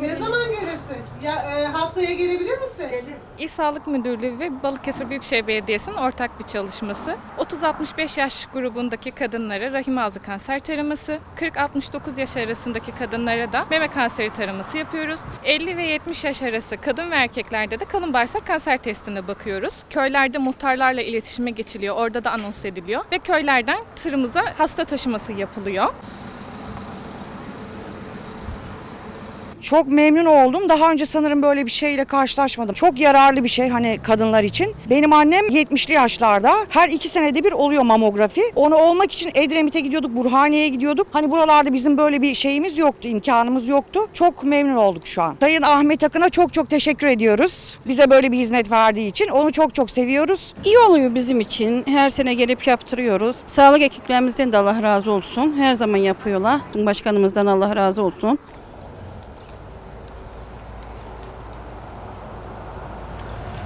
Ne zaman gelirsin? Ya e, haftaya gelebilir misin? İl Sağlık Müdürlüğü ve Balıkesir Büyükşehir Belediyesi'nin ortak bir çalışması. 30-65 yaş grubundaki kadınlara rahim ağzı kanser taraması, 40-69 yaş arasındaki kadınlara da meme kanseri taraması yapıyoruz. 50 ve 70 yaş arası kadın ve erkeklerde de kalın bağırsak kanser testine bakıyoruz. Köylerde muhtarlarla iletişime geçiliyor, orada da anons ediliyor ve köylerden tırımıza hasta taşıması yapılıyor. Çok memnun oldum. Daha önce sanırım böyle bir şeyle karşılaşmadım. Çok yararlı bir şey hani kadınlar için. Benim annem 70'li yaşlarda. Her iki senede bir oluyor mamografi. Onu olmak için Edremit'e gidiyorduk, Burhaniye'ye gidiyorduk. Hani buralarda bizim böyle bir şeyimiz yoktu, imkanımız yoktu. Çok memnun olduk şu an. Sayın Ahmet Akın'a çok çok teşekkür ediyoruz. Bize böyle bir hizmet verdiği için. Onu çok çok seviyoruz. İyi oluyor bizim için. Her sene gelip yaptırıyoruz. Sağlık ekiplerimizden de Allah razı olsun. Her zaman yapıyorlar. Başkanımızdan Allah razı olsun.